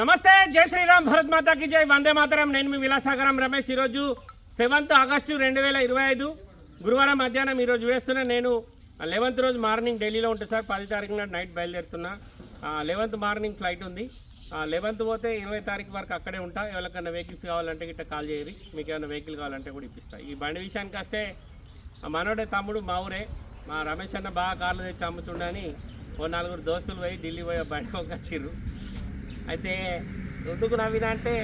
నమస్తే జై శ్రీరామ్ భరత్ మాతాకి జై. వందే మాతరం. నేను మీ విలాసాగరం రమేష్. ఈరోజు సెవెంత్ ఆగస్టు రెండు వేల ఇరవై ఐదు గురువారం మధ్యాహ్నం ఈరోజు వేస్తున్నా నేను లెవెంత్ రోజు మార్నింగ్ ఢిల్లీలో ఉంటుంది సార్. పది తారీఖు నాడు నైట్ బయలుదేరుతున్నా. లెవెంత్ మార్నింగ్ ఫ్లైట్ ఉంది. లెవెంత్ పోతే ఇరవై తారీఖు వరకు అక్కడే ఉంటా. ఎవరికైనా వెహికల్స్ కావాలంటే గిట్ట కాల్ చేయరు మీకు ఏమైనా వెహికల్ కావాలంటే కూడా ఇప్పిస్తా. ఈ బండి విషయానికి వస్తే మనోడే తమ్ముడు మా ఊరే. మా రమేష్ అన్న బాగా కార్లు తెచ్చి అమ్ముతుండని ఓ నలుగురు దోస్తులు పోయి ఢిల్లీ పోయి బండి ఒక వచ్చిర్రు అయితే ఎందుకు నవ్వినా అంటే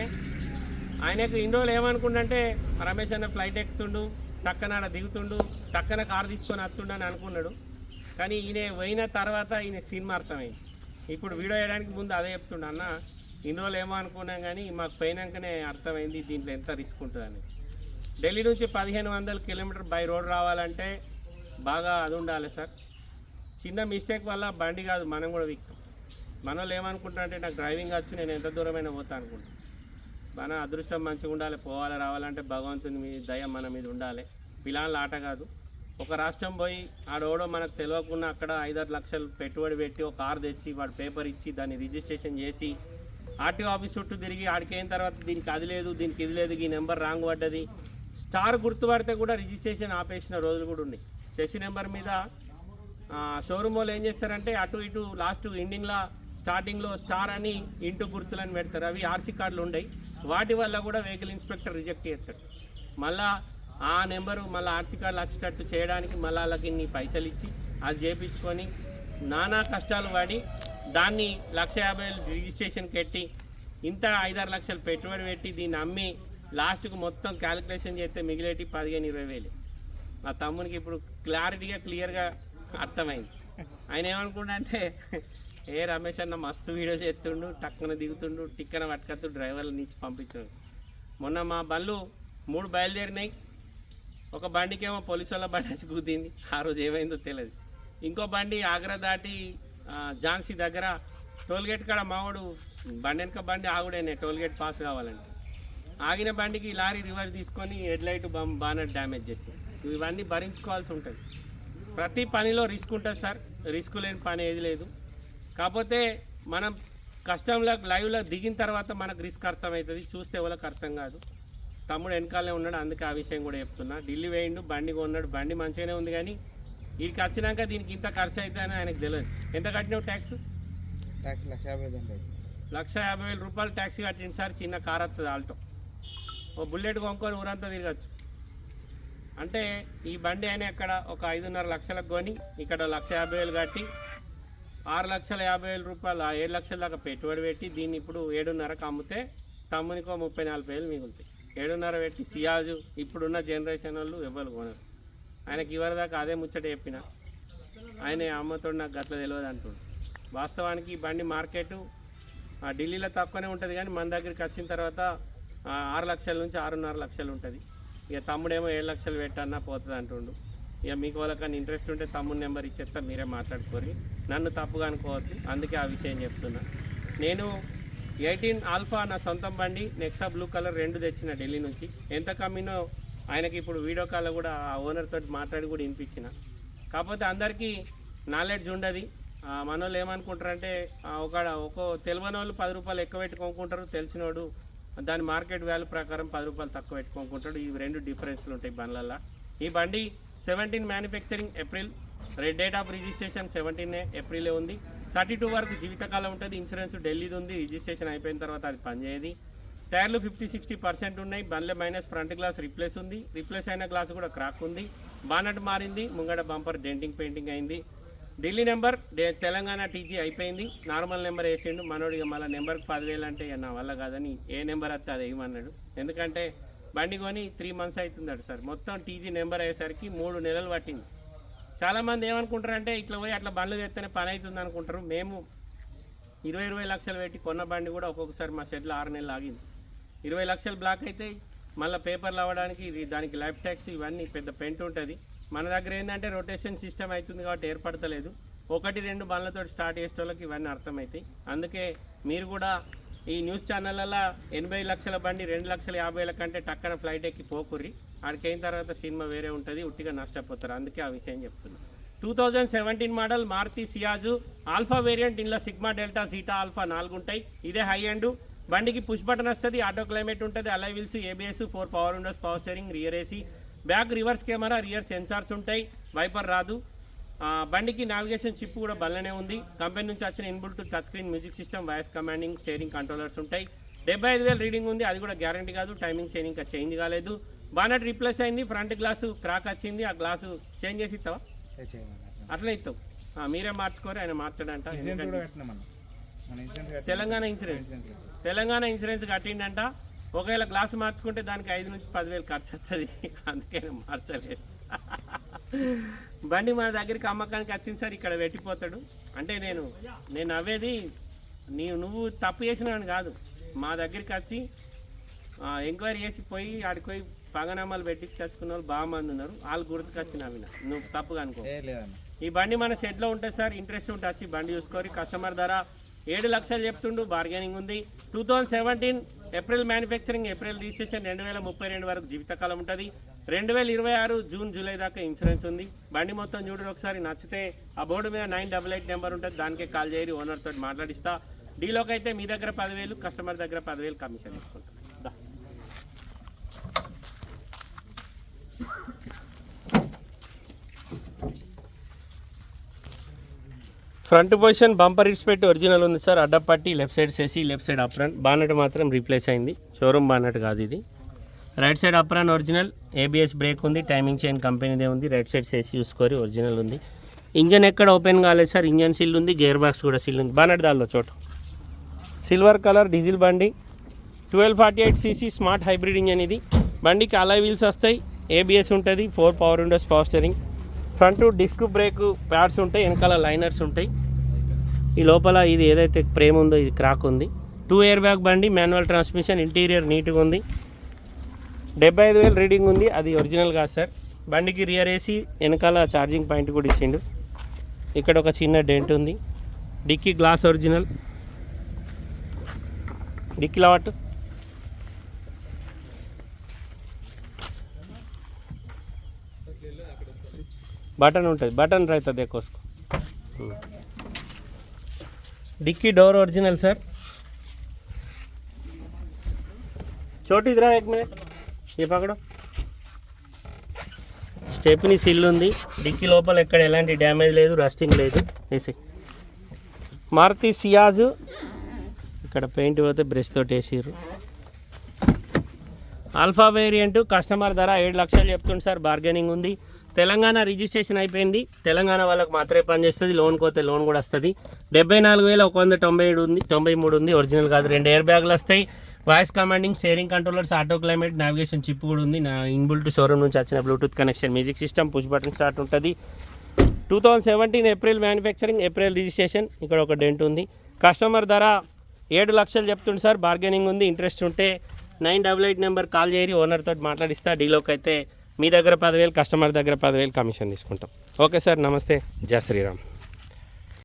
ఆయనకు ఇన్ని రోజులు ఏమనుకుంటే రమేష్ అన్న ఫ్లైట్ ఎక్కుతుండు టక్కన ఆడ దిగుతుండు టక్కన కారు తీసుకొని వస్తుండు అని అనుకున్నాడు. కానీ ఈయన పోయిన తర్వాత ఈయన సినిమా అర్థమైంది. ఇప్పుడు వీడియో వేయడానికి ముందు అదే చెప్తుండు అన్న ఇన్ని రోజులు ఏమో అనుకున్నాం కానీ మాకు పోయినాకనే అర్థమైంది దీంట్లో ఎంత రిస్క్ ఉంటుందని. ఢిల్లీ నుంచి పదిహేను వందల కిలోమీటర్ బై రోడ్ రావాలంటే బాగా అది ఉండాలి సార్. చిన్న మిస్టేక్ వల్ల బండి కాదు మనం కూడా విక్తాం మనోళ్ళు ఏమనుకుంటా అంటే నాకు డ్రైవింగ్ వచ్చు నేను ఎంత దూరమైనా పోతా అనుకుంటా. మన అదృష్టం మంచిగా ఉండాలి పోవాలి రావాలంటే భగవంతుని మీ దయ మన మీద ఉండాలి. పిలాన్ల ఆట కాదు. ఒక రాష్ట్రం పోయి ఆడోడో మనకు తెలియకుండా అక్కడ ఐదారు లక్షలు పెట్టుబడి పెట్టి ఒక కారు తెచ్చి వాడు పేపర్ ఇచ్చి దాన్ని రిజిస్ట్రేషన్ చేసి ఆర్టీఓ ఆఫీస్ చుట్టూ తిరిగి ఆడికి అయిన తర్వాత దీనికి అది లేదు దీనికి ఇది లేదు ఈ నెంబర్ రాంగ్ పడ్డది. స్టార్ గుర్తుపడితే కూడా రిజిస్ట్రేషన్ ఆపేసిన రోజులు కూడా ఉన్నాయి. శశి నెంబర్ మీద షోరూమ్ వాళ్ళు ఏం చేస్తారంటే అటు ఇటు లాస్ట్ ఎండింగ్లో స్టార్టింగ్లో స్టార్ అని ఇంటూ గుర్తులని పెడతారు. అవి ఆర్సీ కార్డులు ఉండయి. వాటి వల్ల కూడా వెహికల్ ఇన్స్పెక్టర్ రిజెక్ట్ చేస్తాడు. మళ్ళా ఆ నెంబరు మళ్ళీ ఆర్సీ కార్డులు వచ్చేటట్టు చేయడానికి మళ్ళీ వాళ్ళకి నీ పైసలు ఇచ్చి అది చేపించుకొని నానా కష్టాలు పడి దాన్ని లక్ష యాభై వేలు రిజిస్ట్రేషన్ పెట్టి ఇంత ఐదారు లక్షలు పెట్టుబడి పెట్టి దీన్ని అమ్మి లాస్ట్కు మొత్తం క్యాలిక్యులేషన్ చేస్తే మిగిలేటి పదిహేను ఇరవై వేలు. మా తమ్మునికి ఇప్పుడు క్లారిటీగా క్లియర్గా అర్థమైంది. ఆయన ఏమనుకుంటా అంటే ఏ రమేష్ అన్న మస్తు వీడియో చేస్తుండు టక్కన దిగుతుండు టిక్కన పట్టుకత్తు డ్రైవర్ల నుంచి పంపించాడు. మొన్న మా బళ్ళు మూడు బయలుదేరినాయి. ఒక బండికేమో పోలీసు వాళ్ళ బండి వచ్చి గుద్దింది. ఆ రోజు ఏమైందో తెలియదు. ఇంకో బండి ఆగ్రా దాటి ఝాన్సీ దగ్గర టోల్గేట్ కాడ మావాడు బండి వెనక బండి ఆగుడేనే టోల్గేట్ పాస్ కావాలంటే. ఆగిన బండికి లారీ రివర్స్ తీసుకొని హెడ్లైట్ బం బానర్ డ్యామేజ్ చేసి ఇవన్నీ భరించుకోవాల్సి ఉంటుంది. ప్రతి పనిలో రిస్క్ ఉంటుంది సార్. రిస్క్ లేని పని ఏది లేదు. కాకపోతే మనం కష్టంలో లైవ్లో దిగిన తర్వాత మనకు రిస్క్ అర్థమవుతుంది. చూస్తే వాళ్ళకి అర్థం కాదు. తమ్ముడు వెనకాలే ఉన్నాడు అందుకే ఆ విషయం కూడా చెప్తున్నా. ఢిల్లీ వేయిండు బండి కొన్నాడు బండి మంచిగానే ఉంది కానీ వీడికి వచ్చినాక దీనికి ఇంత ఖర్చు అవుతుందని ఆయనకు తెలియదు. ఎంత కట్టినావు ట్యాక్స్? ట్యాక్స్ లక్ష యాభై లక్ష యాభై వేల రూపాయలు ట్యాక్సీ కట్టింది సార్ చిన్న కార్ వస్తుంది ఆల్టో. ఓ బుల్లెట్ కొనుక్కొని ఊరంతా తిరగచ్చు. అంటే ఈ బండి అయినా ఇక్కడ ఒక ఐదున్నర లక్షలకు కొని ఇక్కడ లక్ష యాభై వేలు కట్టి ఆరు లక్షల యాభై వేల రూపాయలు ఆ ఏడు లక్షల దాకా పెట్టుబడి పెట్టి దీన్ని ఇప్పుడు ఏడున్నరకు అమ్మితే తమ్మునికో ముప్పై నాలుగు వేలు మిగులుతాయి. ఏడున్నర పెట్టి సియాజు ఇప్పుడున్న జనరేషన్ వాళ్ళు ఎవ్వరు కొనరు. ఆయనకి ఇవరి దాకా అదే ముచ్చట చెప్పిన. ఆయన అమ్మతోడు నాకు గట్ల తెలియదు అంటుండు. వాస్తవానికి ఈ బండి మార్కెట్ ఆ ఢిల్లీలో తక్కువనే ఉంటుంది కానీ మన దగ్గరికి వచ్చిన తర్వాత ఆరు లక్షల నుంచి ఆరున్నర లక్షలు ఉంటుంది. ఇక తమ్ముడేమో ఏడు లక్షలు పెట్టన్నా పోతుంది అంటుండు ఇక మీకు వాళ్ళకన్నా ఇంట్రెస్ట్ ఉంటే తమ్ముడు నెంబర్ ఇచ్చేస్తా మీరే మాట్లాడుకోరి నన్ను తప్పుగా అనుకోవద్దు అందుకే ఆ విషయం చెప్తున్నా. నేను ఎయిటీన్ ఆల్ఫా నా సొంతం బండి నెక్సా బ్లూ కలర్ రెండు తెచ్చిన ఢిల్లీ నుంచి. ఎంత కమ్మినో ఆయనకి ఇప్పుడు వీడియో కాల్ కూడా ఆ ఓనర్ తోటి మాట్లాడి కూడా వినిపించిన. కాకపోతే అందరికీ నాలెడ్జ్ ఉండదు. మన వాళ్ళు ఏమనుకుంటారంటే ఒక ఒక తెలియని వాళ్ళు పది రూపాయలు ఎక్కువ పెట్టి తెలిసినోడు దాని మార్కెట్ వాల్యూ ప్రకారం పది రూపాయలు తక్కువ పెట్టి కొనుక్కుంటాడు. ఈ రెండు డిఫరెన్స్లు ఉంటాయి బండ్లల్లో. ఈ బండి seventeen manufacturing April red date of registration seventeen ఏప్రిలే ఉంది. థర్టీ టూ వరకు జీవితకాలం ఉంటుంది ఇన్సూరెన్స్ ఢిల్లీది ఉంది రిజిస్ట్రేషన్ అయిపోయిన తర్వాత అది పనిచేయదు. టైర్లు ఫిఫ్టీ సిక్స్టీ పర్సెంట్ ఉన్నాయి బండ్ల మైనస్ ఫ్రంట్ గ్లాస్ రిప్లేస్ ఉంది రిప్లేస్ అయిన గ్లాస్ కూడా క్రాక్ ఉంది బానట్ మారింది ముంగడ బంపర్ డెంటింగ్ పెయింటింగ్ అయింది. ఢిల్లీ నెంబర్ డే- తెలంగాణ టీజీ అయిపోయింది నార్మల్ నెంబర్ వేసిండు మనోడిగా మళ్ళీ నెంబర్కి పదివేలు అంటే నా వల్ల కాదని ఏ నెంబర్ వస్తే అది వేయమన్నాడు ఎందుకంటే బండి కొని త్రీ మంత్స్ అవుతుందట సార్. మొత్తం టీజీ నెంబర్ అయ్యేసరికి మూడు నెలలు పట్టింది. చాలామంది ఏమనుకుంటారంటే ఇట్లా పోయి అట్లా బండ్లు తెస్తేనే పని అవుతుంది అనుకుంటారు. మేము ఇరవై ఇరవై లక్షలు పెట్టి కొన్న బండి కూడా ఒక్కొక్కసారి మా షెడ్లో ఆరు నెలలు ఆగింది. ఇరవై లక్షలు బ్లాక్ అయితే మళ్ళీ పేపర్లు అవ్వడానికి ఇది దానికి లైఫ్ ట్యాక్స్ ఇవన్నీ పెద్ద పెంట్ ఉంటుంది. మన దగ్గర ఏంటంటే రొటేషన్ సిస్టమ్ అవుతుంది కాబట్టి ఏర్పడతలేదు. ఒకటి రెండు బండ్లతో స్టార్ట్ చేసే వాళ్ళకి ఇవన్నీ అర్థమవుతాయి. అందుకే మీరు కూడా ఈ న్యూస్ ఛానళ్ళల్లో ఎనభై లక్షల బండి రెండు లక్షల యాభై వేల కంటే టక్కన ఫ్లైట్ ఎక్కి పోకుర్రి. ఆడికి అయిన తర్వాత సినిమా వేరే ఉంటుంది ఉట్టిగా నష్టపోతారు. అందుకే ఆ విషయం చెప్తున్నా. Two thousand seventeen model Maruti Ciaz Alpha variant ఇందులో సిగ్మా డెల్టా సీటా ఆల్ఫా నాలుగు ఉంటాయి. ఇదే హై అండ్ బండికి పుష్ బటన్ వస్తుంది ఆటో క్లైమేట్ ఉంటుంది alloy wheels ABS four power windows power steering rear AC back reverse camera rear sensors ఉంటాయి. Wiper రాదు. బండికి నావిగేషన్ చిప్ కూడా బల్లనే ఉంది. కంపెనీ నుంచి వచ్చిన inbuilt touch screen music system voice commanding steering controllers ఉంటాయి. డెబ్బై ఐదు వేలు రీడింగ్ ఉంది. అది కూడా గ్యారంటీ కాదు. టైమింగ్ చైన్ ఇంకా చేంజ్ కాలేదు. బానట్ రీప్లేస్ అయింది. ఫ్రంట్ గ్లాసు క్రాక్ వచ్చింది. ఆ గ్లాసు చేంజ్ చేసి ఇస్తావా? అట్లా. ఇస్తావు. మీరే మార్చుకోరు. ఆయన మార్చడంట. తెలంగాణ ఇన్సూరెన్స్. తెలంగాణ ఇన్సూరెన్స్ కట్టిండంట. ఒకవేళ గ్లాస్ మార్చుకుంటే దానికి ఐదు నుంచి పదివేలు ఖర్చు వస్తుంది అందుకే మార్చలేదు. బండి మన దగ్గరికి అమ్మకానికి వచ్చింది సార్ ఇక్కడ పెట్టిపోతాడు. అంటే నేను నేను అవేది నీ నువ్వు తప్పు చేసినావని కాదు. మా దగ్గరికి వచ్చి ఎంక్వైరీ చేసి పోయి ఆడికి పోయి పగనామాలు పెట్టించుకొచ్చుకున్న వాళ్ళు బాగా మంది ఉన్నారు. వాళ్ళు గుర్తుకొచ్చిన అవి నువ్వు తప్పుగా అనుకో. ఈ బండి మన షెడ్లో ఉంటుంది సార్. ఇంట్రెస్ట్ ఉంటే వచ్చి బండి చూసుకొని కస్టమర్ ధర ఏడు లక్షలు చెప్తుండు. బార్గెనింగ్ ఉంది. Two thousand seventeen April manufacturing April registration రెండు వేల ముప్పై రెండు వరకు జీవితకాలం ఉంటుంది. రెండు వేల ఇరవై ఆరు జూన్ జూలై దాకా ఇన్సూరెన్స్ ఉంది. బండి మొత్తం చూడండి ఒకసారి నచ్చితే ఆ బోర్డు మీద నైన్ డబల్ ఎయిట్ నెంబర్ ఉంటుంది. దానికే కాల్ చేయరి ఓనర్ తోటి మాట్లాడిస్తా. డీలోకి అయితే మీ దగ్గర పదివేలు కస్టమర్ దగ్గర పదివేలు కమిషన్ తీసుకుంటాం. ఫ్రంట్ పొజిషన్ బంపర్ ఇట్స్ పెట్టి ఒరిజినల్ ఉంది sir. అడ్డపట్టి left side chassis left side apron bonnet మాత్రం రీప్లేస్ అయింది. షోరూమ్ బానట్ కాదు ఇది. Right side apron original. ABS brake ఉంది. టైమింగ్ చైన్ కంపెనీదే ఉంది. రైట్ సైడ్ సేసి చూసుకోరి ఒరిజినల్ ఉంది. ఇంజన్ ఎక్కడ ఓపెన్ కాలేదు సార్. ఇంజన్ సీల్ ఉంది. గేర్ బాక్స్ కూడా సీల్ ఉంది. బానట్ దాల్లో చోట. సిల్వర్ కలర్ డీజిల్ బండి. Twelve forty eight CC smart hybrid engine ఇది. బండికి అలా వీల్స్ వస్తాయి. ఏబిఎస్ ఉంటుంది. Four power windows power steering. Front disc brake pads ఉంటాయి వెనకాల లైనర్స్ ఉంటాయి. ఈ లోపల ఇది ఏదైతే ప్రేమ్ ఉందో ఇది క్రాక్ ఉంది. టూ ఇయర్ బ్యాగ్ బండి మాన్యువల్ ట్రాన్స్మిషన్ ఇంటీరియర్ నీట్గా ఉంది. డెబ్బై ఐదు వేలు రీడింగ్ ఉంది అది ఒరిజినల్ కాదు సార్. బండికి రియర్ ఏసీ వెనకాల ఛార్జింగ్ పాయింట్ కూడా ఇచ్చిండు. ఇక్కడ ఒక చిన్న డెంట్ ఉంది. Dickey glass original. డిక్కీ పట్టు బటన్ ఉంటుంది. బటన్ రైతుంది కోసుకో. Dickey door original sir. చోటు ఇదిరా ఎక్ మినిట్. ఏ పక్కడ. స్టెప్ని సిల్ ఉంది. డిక్కీ లోపల ఎక్కడ ఎలాంటి డ్యామేజ్ లేదు రస్టింగ్ లేదు. వేసి మారుతి సియాజు. ఇక్కడ పెయింట్ పోతే బ్రష్ తోటి వేసారు ఆల్ఫా వేరియంట్ కస్టమర్ ధర ఏడు లక్షలు చెప్తుంది సార్. బార్గెనింగ్ ఉంది. తెలంగాణ రిజిస్ట్రేషన్ అయిపోయింది. తెలంగాణ వాళ్ళకి మాత్రమే పనిచేస్తుంది లోన్ కోతే లోన్ కూడా వస్తుంది. డెబ్బై నాలుగు వేల ఒక వంద తొంభై ఏడు ఉంది తొంభై మూడు ఉంది. ఒరిజినల్ కాదు. రెండు ఎయిర్ బ్యాగులు వస్తాయి. Voice commanding sharing controllers auto climate navigation chip కూడా ఉంది. నా ఇన్బుల్ట్ షోరూమ్ నుంచి వచ్చిన Bluetooth connection music system push button start ఉంటుంది. Two thousand seventeen April manufacturing April registration. ఇక్కడ ఒక డెంట్ ఉంది. కస్టమర్ ధర ఏడు లక్షలు చెప్తుంది సార్. బార్గెనింగ్ ఉంది. ఇంట్రెస్ట్ ఉంటే nine double eight number call చేయరి ఓనర్తో మాట్లాడిస్తా. డీలోకి అయితే మీ దగ్గర పదివేలు కస్టమర్ దగ్గర పదివేలు కమిషన్ తీసుకుంటాం. ఓకే సార్ నమస్తే. జయ శ్రీరామ్.